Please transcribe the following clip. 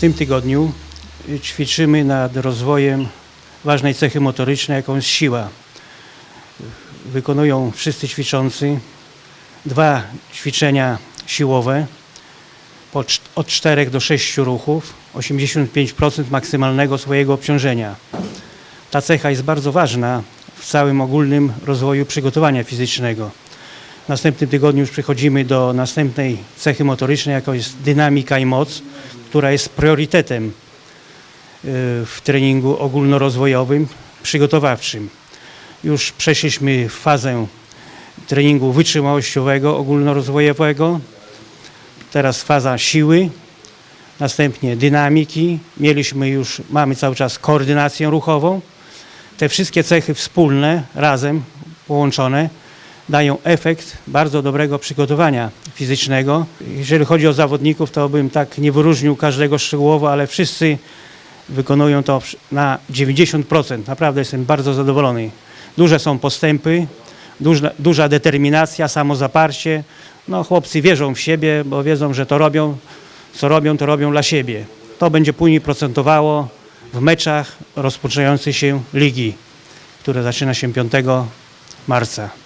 tym tygodniu ćwiczymy nad rozwojem ważnej cechy motorycznej, jaką jest siła. Wykonują wszyscy ćwiczący dwa ćwiczenia siłowe od 4 do 6 ruchów, 85% maksymalnego swojego obciążenia. Ta cecha jest bardzo ważna w całym ogólnym rozwoju przygotowania fizycznego. W następnym tygodniu już przechodzimy do następnej cechy motorycznej, jaką jest dynamika i moc, która jest priorytetem y, w treningu ogólnorozwojowym, przygotowawczym. Już przeszliśmy fazę treningu wytrzymałościowego, ogólnorozwojowego, teraz faza siły, następnie dynamiki, mieliśmy już, mamy cały czas koordynację ruchową. Te wszystkie cechy wspólne, razem połączone, dają efekt bardzo dobrego przygotowania fizycznego. Jeżeli chodzi o zawodników, to bym tak nie wyróżnił każdego szczegółowo, ale wszyscy wykonują to na 90%. Naprawdę jestem bardzo zadowolony. Duże są postępy, duża, duża determinacja, samozaparcie. No, chłopcy wierzą w siebie, bo wiedzą, że to robią, co robią, to robią dla siebie. To będzie później procentowało w meczach rozpoczynającej się ligi, które zaczyna się 5 marca.